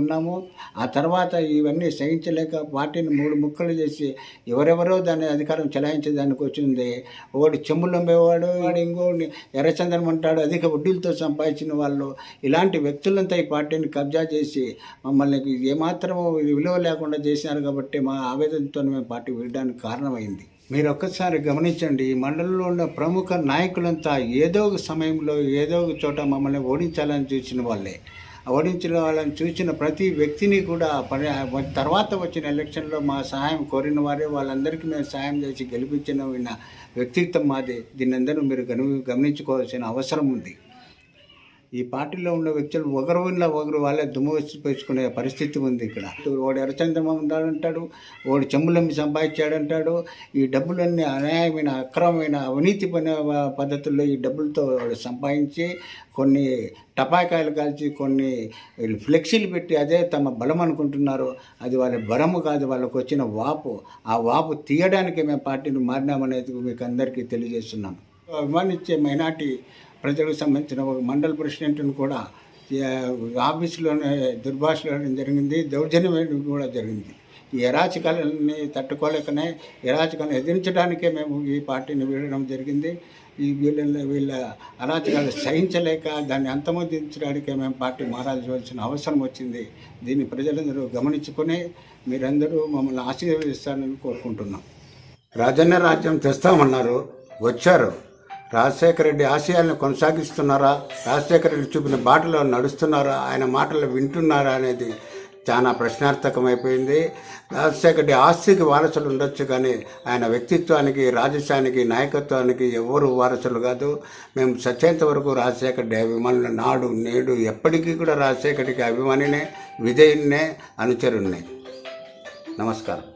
ఉన్నాము ఆ తర్వాత ఇవన్నీ సహించలేక పార్టీని మూడు ముక్కలు చేసి ఎవరెవరో దాన్ని అధికారం చెలాయించేదానికి వచ్చింది. ఒకటి చెమ్ములు అమ్మేవాడు వాడు ఇంకోటి ఎర్రచందనం అంటాడు అధిక వడ్డీలతో సంపాదించిన వాళ్ళు. ఇలాంటి వ్యక్తులంతా ఈ పార్టీని కబ్జా చేసి మమ్మల్ని ఏమాత్రం విలువ లేకుండా చేసినారు కాబట్టి మా ఆవేదనతో మేము పార్టీ వీడడానికి కారణమైంది. మీరు ఒక్కసారి గమనించండి ఈ మండలంలో ఉన్న ప్రముఖ నాయకులంతా ఏదో ఒక సమయంలో ఏదో ఒక చోట మమ్మల్ని ఓడించాలని చూసిన వాళ్ళే. ఓడించిన వాళ్ళని చూసిన ప్రతి వ్యక్తిని కూడా పరి తర్వాత వచ్చిన ఎలక్షన్లో మా సహాయం కోరిన వారే వాళ్ళందరికీ మేము సహాయం చేసి గెలిపించిన విన్న వ్యక్తిత్వం మాది. దీన్నందరూ మీరు గను గమనించుకోవాల్సిన అవసరం ఉంది. ఈ పార్టీలో ఉన్న వ్యక్తులు ఒకరు ఉన్న ఒకరు వాళ్ళే దుమ్ము వేసుకునే పెంచుకునే పరిస్థితి ఉంది ఇక్కడ. వాడు ఎర్రచంద్రమ ఉన్నాడంటాడు వాడు చెమ్ములమ్మి సంపాదించాడంటాడు ఈ డబ్బులన్నీ అన్యాయమైన అక్రమమైన అవినీతి పని పద్ధతుల్లో ఈ డబ్బులతో వాడు సంపాదించి కొన్ని టపాకాయలు కాల్చి కొన్ని ఫ్లెక్సీలు పెట్టి అదే తమ బలం అనుకుంటున్నారు. అది వాళ్ళ బలము కాదు వాళ్ళకు వచ్చిన వాపు. ఆ వాపు తీయడానికి మేము పార్టీని మారినామనేది మీకు అందరికీ తెలియజేస్తున్నాం. అభిమానించే మైనార్టీ ప్రజలకు సంబంధించిన ఒక మండల ప్రెసిడెంట్ను కూడా ఆఫీసులోనే దుర్భాషలు జరిగింది దౌర్జన్యం కూడా జరిగింది. ఈ అరాచకాలని తట్టుకోలేకనే అరాచకాలను ఎదిరించడానికే మేము ఈ పార్టీని వీడడం జరిగింది. ఈ వీళ్ళ వీళ్ళ అరాచకాలు సహించలేక దాన్ని అంతమొందించడానికే మేము పార్టీ మారాల్సిన అవసరం వచ్చింది. దీన్ని ప్రజలందరూ గమనించుకొని మీరందరూ మమ్మల్ని ఆశీర్వదిస్తారని కోరుకుంటున్నాం. రాజన్న రాజ్యం తెస్తామన్నారు వచ్చారు. రాజశేఖర రెడ్డి ఆశయాలను కొనసాగిస్తున్నారా? రాజశేఖర రెడ్డి చూపిన బాటలో నడుస్తున్నారా? ఆయన మాటలు వింటున్నారా అనేది చాలా ప్రశ్నార్థకమైపోయింది. రాజశేఖర రెడ్డి ఆస్తికి వారసులు ఉండొచ్చు కానీ ఆయన వ్యక్తిత్వానికి రాజశానికి నాయకత్వానికి ఎవరు వారసులు కాదు. మేము సత్యంత వరకు రాజశేఖర రెడ్డి అభిమానులు నాడు నేడు ఎప్పటికీ కూడా రాజశేఖర రెడ్డికి అభిమానినే విధేయున్నే అనుచరుణ్ణే నమస్కారం.